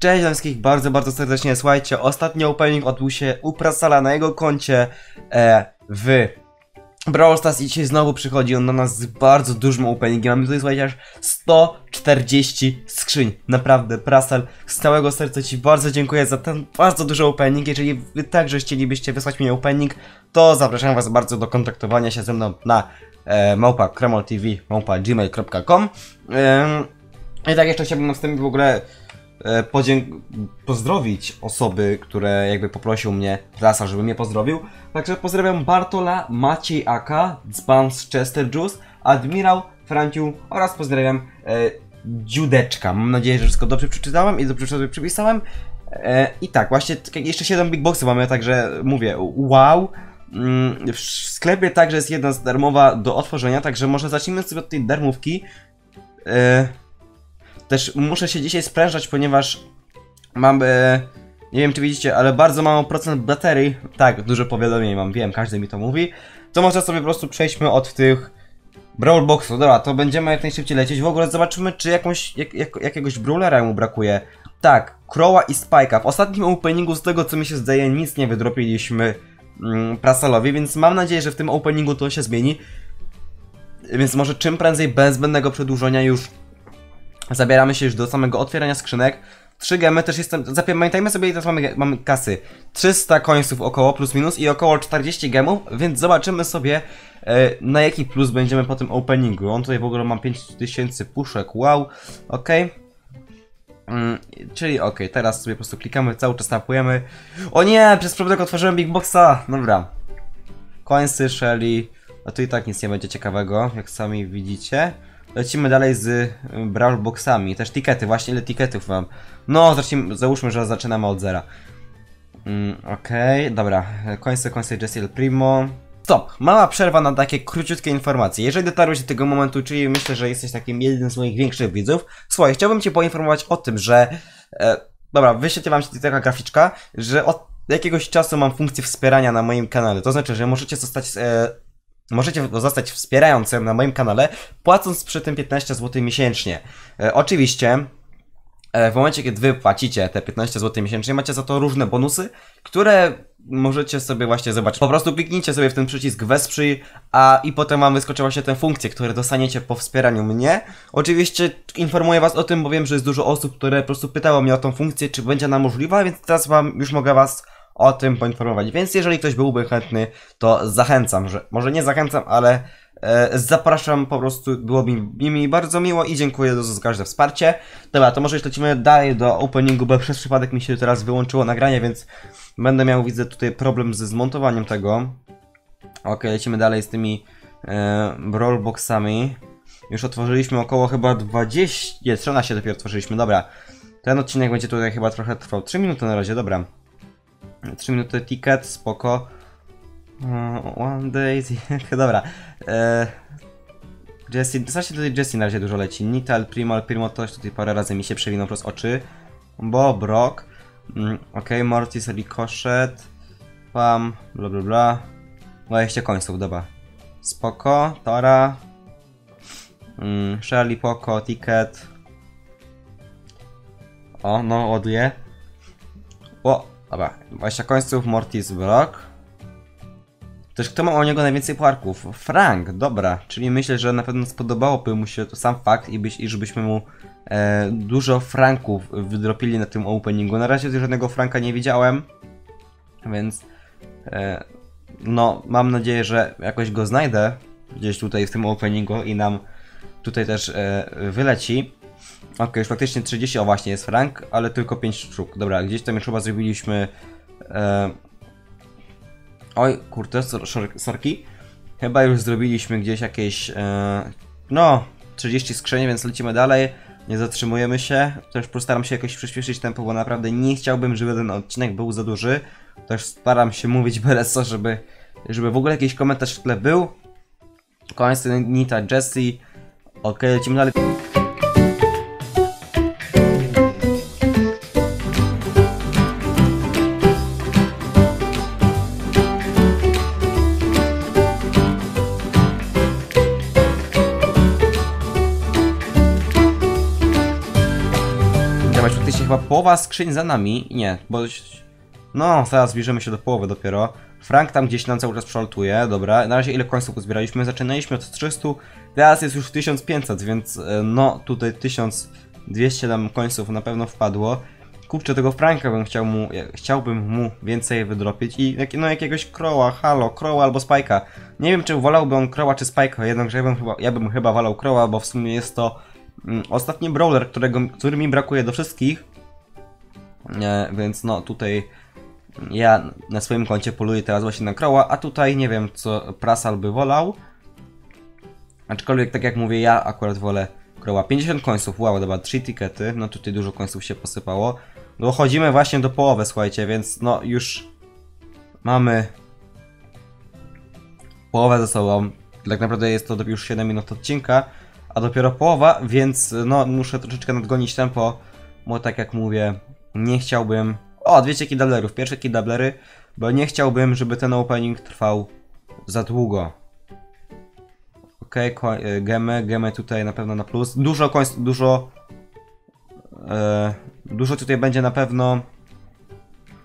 Cześć wszystkich bardzo, bardzo serdecznie. Słuchajcie, ostatni opening odbył się u Prasala na jego koncie e, w Brawl Stars i dzisiaj znowu przychodzi on do nas z bardzo dużym openingiem. Mamy tutaj, słuchajcie, aż 140 skrzyń. Naprawdę, Prasal, z całego serca Ci bardzo dziękuję za ten bardzo duży opening. Jeżeli Wy także chcielibyście wysłać mi opening, to zapraszam Was bardzo do kontaktowania się ze mną na e, małpa kremol TV, małpa gmail.com. E, I tak jeszcze chciałbym na wstępie w ogóle podzięk- pozdrowić osoby, które jakby poprosił mnie Prasa, żeby mnie pozdrowił. Także pozdrawiam Bartola, Maciej Aka, Dzban z Chester Juice, Admirał, Franciu oraz pozdrawiam e, Dziudeczka. Mam nadzieję, że wszystko dobrze przeczytałem i dobrze sobie przypisałem. E, I tak, właśnie jeszcze 7 big boxy mamy, także mówię, wow. Mm, W sklepie także jest jedna darmowa do otworzenia, także może zacznijmy sobie od tej darmówki. E, też muszę się dzisiaj sprężać, ponieważ mam, e, nie wiem czy widzicie, ale bardzo mało procent baterii. Tak, dużo powiadomień mam, wiem, każdy mi to mówi. To może sobie po prostu przejdźmy od tych Brawl Boxów. Dobra, to będziemy jak najszybciej lecieć. W ogóle zobaczymy, czy jakąś, jak, jak, jakiegoś Brawlera mu brakuje. Tak, Crowa i Spike'a. W ostatnim openingu, z tego co mi się zdaje, nic nie wydropiliśmy mm, Prasalowi, więc mam nadzieję, że w tym openingu to się zmieni. Więc może czym prędzej, bez zbędnego przedłużenia już zabieramy się już do samego otwierania skrzynek. 3 gemy też jestem. Zapamiętajmy sobie, teraz mamy, mamy kasy. 300 końców około, plus minus i około 40 gemów, więc zobaczymy sobie e, na jaki plus będziemy po tym openingu. On tutaj w ogóle ma 5000 puszek, wow, ok. Mm, czyli ok, teraz sobie po prostu klikamy, cały czas tapujemy. O nie, przez przypadek otworzyłem Big Boxa. Dobra. Coinsy, Shelly. A tu i tak nic nie będzie ciekawego, jak sami widzicie. Lecimy dalej z y, Brawl Boxami. Też tikety, właśnie ile tiketów mam. No, zacznijmy, załóżmy, że zaczynamy od zera. Mm, Okej, dobra. Końce, końce Jesse El Primo. Stop! Mała przerwa na takie króciutkie informacje. Jeżeli dotarłeś do tego momentu, czyli myślę, że jesteś takim jednym z moich większych widzów, słuchaj, chciałbym Cię poinformować o tym, że... E, dobra, wyświetlię Wam się taka graficzka, że od jakiegoś czasu mam funkcję wspierania na moim kanale. To znaczy, że możecie zostać... E, Możecie zostać wspierającym na moim kanale, płacąc przy tym 15 zł miesięcznie. E, oczywiście, e, w momencie, kiedy wy płacicie te 15 zł miesięcznie, macie za to różne bonusy, które możecie sobie właśnie zobaczyć. Po prostu kliknijcie sobie w ten przycisk wesprzyj, a i potem wam wyskoczy właśnie tę funkcję, które dostaniecie po wspieraniu mnie. Oczywiście informuję was o tym, bo wiem, że jest dużo osób, które po prostu pytało mnie o tą funkcję, czy będzie ona możliwa, więc teraz wam już mogę was o tym poinformować. Więc jeżeli ktoś byłby chętny, to zachęcam, że może nie zachęcam, ale e, zapraszam po prostu, było mi, mi bardzo miło i dziękuję za, każde wsparcie. Dobra, to może już lecimy dalej do openingu, bo przez przypadek mi się teraz wyłączyło nagranie, więc będę miał, widzę tutaj problem ze zmontowaniem tego. Ok, lecimy dalej z tymi e, brawlboxami. Już otworzyliśmy około chyba 20, nie, 13 dopiero otworzyliśmy, dobra. Ten odcinek będzie tutaj chyba trochę trwał, 3 minuty na razie, dobra. 3 minuty ticket, spoko. Uh, one day, dobra. E, Jesse, znaczy tutaj Jesse na razie dużo leci. Nital, Primo, Primo też tutaj parę razy mi się przewinął przez oczy. Bo, Brock. Mm, ok, Mortis, Ricochet. Pam, bla bla bla. 20 końców, dobra. Spoko, Tora. Mm, Shelly, Poco, Ticket. O, no, ładuje. O, dobra. 20 końców, Mortis, Brock. Też kto ma o niego najwięcej puarków? Frank, dobra. Czyli myślę, że na pewno spodobałoby mu się to sam fakt i, byś, i żebyśmy mu e, dużo franków wydropili na tym openingu. Na razie żadnego franka nie widziałem, więc e, no mam nadzieję, że jakoś go znajdę gdzieś tutaj w tym openingu i nam tutaj też e, wyleci. Ok, już faktycznie 30, o właśnie jest frank, ale tylko 5 sztuk. Dobra, gdzieś tam już chyba zrobiliśmy... E, Oj, kurde, sor, sor- sorki. Chyba już zrobiliśmy gdzieś jakieś, e, no, 30 skrzyń, więc lecimy dalej. Nie zatrzymujemy się. Też postaram się jakoś przyspieszyć tempo, bo naprawdę nie chciałbym, żeby ten odcinek był za duży. Też staram się mówić byle co, żeby, żeby w ogóle jakiś komentarz w tle był. Koniec Nita, Jesse. Ok, lecimy dalej. Chyba połowa skrzyń za nami. Nie, bo... No, zaraz zbliżymy się do połowy dopiero. Frank tam gdzieś nam cały czas przelatuje, dobra. Na razie ile końców uzbieraliśmy? Zaczynaliśmy od 300, teraz jest już 1500, więc e, no tutaj 1200 nam końców na pewno wpadło. Kurczę, tego Franka bym chciał mu, ja- chciałbym mu więcej wydropić i no jakiegoś Crowa, halo, Crowa albo Spike'a. Nie wiem czy wolałby on Crowa czy Spike'a, jednakże ja bym chyba, ja bym chyba wolał Crowa, bo w sumie jest to mm, ostatni brawler, którego, który mi brakuje do wszystkich. E, więc no tutaj ja na swoim koncie poluję teraz właśnie na Crowa, a tutaj nie wiem co Prasal by wolał. Aczkolwiek tak jak mówię, ja akurat wolę Crowa. 50 końców, wow, dobra, 3 tikety, no tutaj dużo końców się posypało. Dochodzimy właśnie do połowy, słuchajcie, więc no już mamy połowę ze sobą. Tak naprawdę jest to już 7 minut odcinka, a dopiero połowa, więc no muszę troszeczkę nadgonić tempo, bo tak jak mówię, nie chciałbym... O, 200 kidablerów, pierwsze kidablery, bo nie chciałbym, żeby ten opening trwał za długo. Okej, okay, gemy, gemy tutaj na pewno na plus. Dużo końc, dużo... E, dużo tutaj będzie na pewno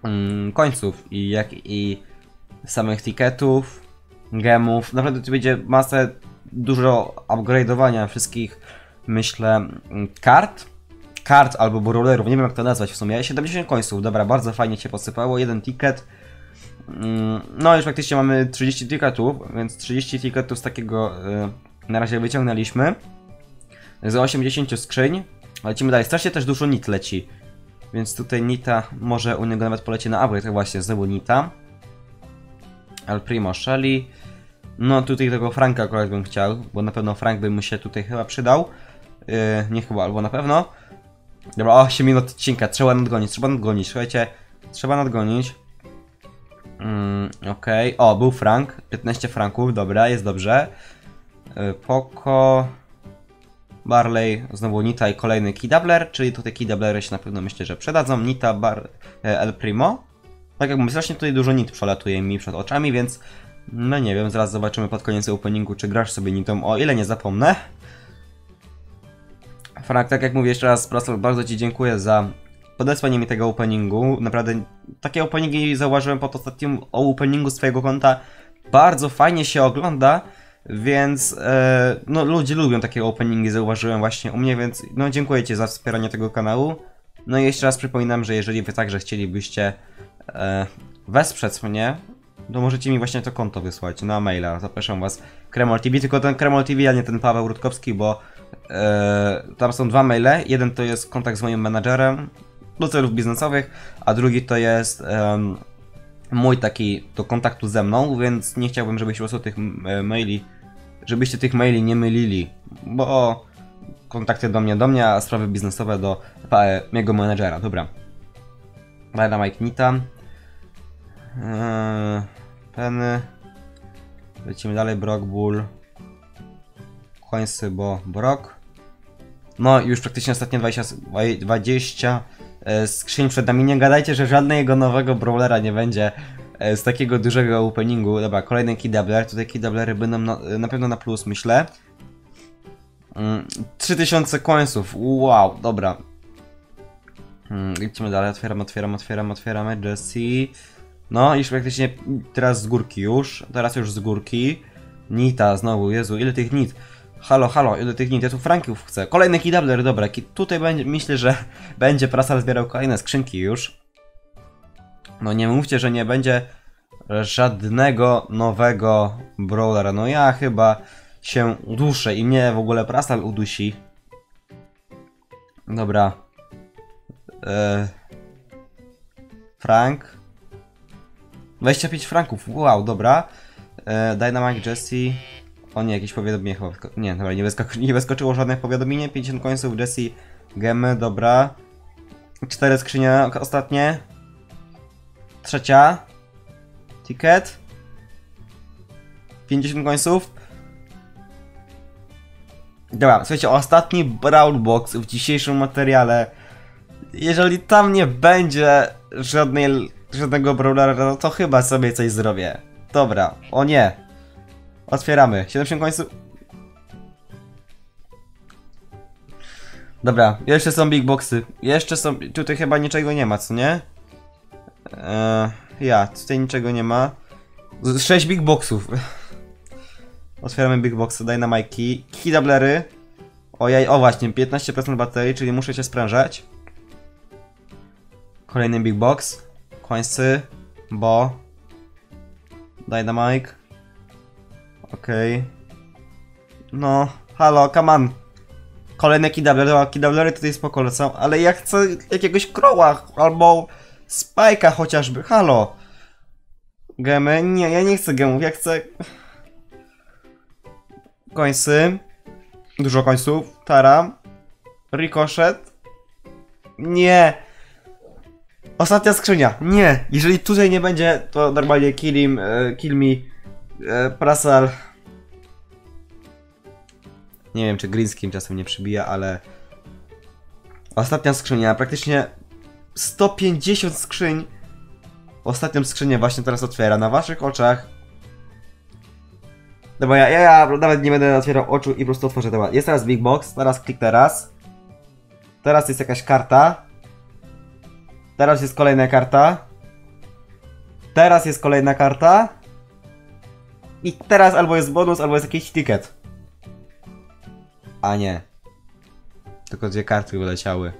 mm, końców i jak i samych ticketów, gemów. Naprawdę tu będzie masę, dużo upgrade'owania wszystkich, myślę, kart. Kart albo brawlerów, nie wiem jak to nazwać w sumie. 70 końców, dobra, bardzo fajnie się posypało. Jeden ticket. Mm, No, już praktycznie mamy 30 ticketów, więc 30 ticketów z takiego y, na razie wyciągnęliśmy. Z 80 skrzyń. Lecimy dalej. Strasznie też dużo nit leci. Więc tutaj Nita może u niego nawet poleci na upgrade. Tak właśnie, znowu Nita. El Primo Shelly. No tutaj tego Franka akurat bym chciał, bo na pewno Frank by mu się tutaj chyba przydał. Yy, nie chyba, albo na pewno. Dobra, 8 minut odcinka, trzeba nadgonić, trzeba nadgonić, słuchajcie, trzeba nadgonić. Mm, Okej, o, był Frank, 15 franków, dobra, jest dobrze. Yy, Poco, Barley, znowu Nita i kolejny Kidabler, czyli tutaj Kidablery się na pewno myślę, że przydadzą. Nita, Bar, e, El Primo. Tak jak mówię, strasznie tutaj dużo nit przelatuje mi przed oczami, więc no nie wiem, zaraz zobaczymy pod koniec openingu, czy grasz sobie nitą, o ile nie zapomnę. Frank, tak jak mówię jeszcze raz, bardzo Ci dziękuję za podesłanie mi tego openingu. Naprawdę takie openingi zauważyłem pod ostatnim openingu swojego konta. Bardzo fajnie się ogląda, więc e, no ludzie lubią takie openingi, zauważyłem właśnie u mnie, więc no dziękuję Ci za wspieranie tego kanału. No i jeszcze raz przypominam, że jeżeli Wy także chcielibyście e, wesprzeć mnie, to możecie mi właśnie to konto wysłać na maila. Zapraszam was. Kremol TV, tylko ten Kremol TV, a nie ten Paweł Rutkowski, bo e, tam są dwa maile. Jeden to jest kontakt z moim menadżerem do celów biznesowych, a drugi to jest mój taki do kontaktu ze mną, więc nie chciałbym, żebyście po prostu tych e, maili, żebyście tych maili nie mylili, bo kontakty do mnie, do mnie, a sprawy biznesowe do e, mojego menadżera. Dobra. Dynamite Nita. Eee, Penny. Lecimy dalej, Brock Bull. Coinsy, bo Brock. No już praktycznie ostatnie 20, 20 e, skrzyń przed nami. Nie gadajcie, że żadnego nowego brawlera nie będzie e, z takiego dużego openingu. Dobra, kolejny keydoubler. Tutaj keydublery będą na, na pewno na plus, myślę. Mm, 3000 coinsów. Wow, dobra. Mm, Idźmy dalej, otwieram, otwieram, otwieram, otwieramy. Jessie. No, już praktycznie teraz z górki już. Teraz już z górki. Nita znowu, Jezu, ile tych nit. Halo, halo, ile tych nit. Ja tu franków chcę. Kolejny kidabler, dobra. Tutaj będzie, myślę, że będzie prasal zbierał kolejne skrzynki już. No nie mówcie, że nie będzie żadnego nowego brawlera. No ja chyba się uduszę i mnie w ogóle prasal udusi. Dobra. Eee... Frank. 25 franków, wow, dobra. E, Dynamite Jesse. O nie, jakieś powiadomienie chyba. Nie, dobra, nie, wyskok nie wyskoczyło żadne powiadomienie. 50 końców Jesse. Gemy, dobra. Cztery skrzynie ostatnie. Trzecia. Ticket. 50 końców. Dobra, słuchajcie, ostatni Brawl Box w dzisiejszym materiale. Jeżeli tam nie będzie żadnej, żadnego brawlera, no to chyba sobie coś zrobię. Dobra, o nie. Otwieramy. 70 końców. Dobra, jeszcze są big boxy. Jeszcze są. Tutaj chyba niczego nie ma, co nie? Eee, ja, tutaj niczego nie ma. Z- Sześć big boxów. Otwieramy big boxy, daj na majki. Kidablery. Ojej, o właśnie, 15% baterii, czyli muszę się sprężać. Kolejny big box. Coinsy. Bo. Dynamite. Okej. No, halo, come on. Kolejne kidablery, kidablery tutaj spoko lecą, ale ja chcę jakiegoś kroła albo spajka chociażby, halo. Gemy? Nie, ja nie chcę gemów, ja chcę... Końsy. Dużo końców. Tara. Ricochet. Nie. Ostatnia skrzynia. Nie. Jeżeli tutaj nie będzie, to normalnie kill him, e, kill me. E, Prasal. Nie wiem, czy Greenskin czasem nie przybija, ale... Ostatnia skrzynia, praktycznie 150 skrzyń. Ostatnią skrzynię właśnie teraz otwiera na waszych oczach. Dobra, ja, ja, ja nawet nie będę otwierał oczu i po prostu otworzę temat. Jest teraz Big Box, teraz klik teraz. Teraz jest jakaś karta. Teraz jest kolejna karta. Teraz jest kolejna karta. I teraz albo jest bonus, albo jest jakiś ticket. A nie. Tylko dwie karty wyleciały.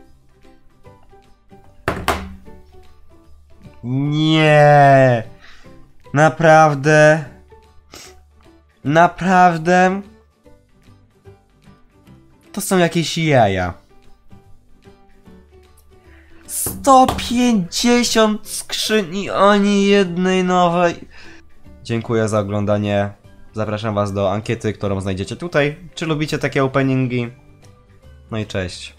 Nie. Naprawdę. Naprawdę. To są jakieś jaja. 150 skrzyni, ani jednej nowej. Dziękuję za oglądanie. Zapraszam Was do ankiety, którą znajdziecie tutaj. Czy lubicie takie openingi? No i cześć.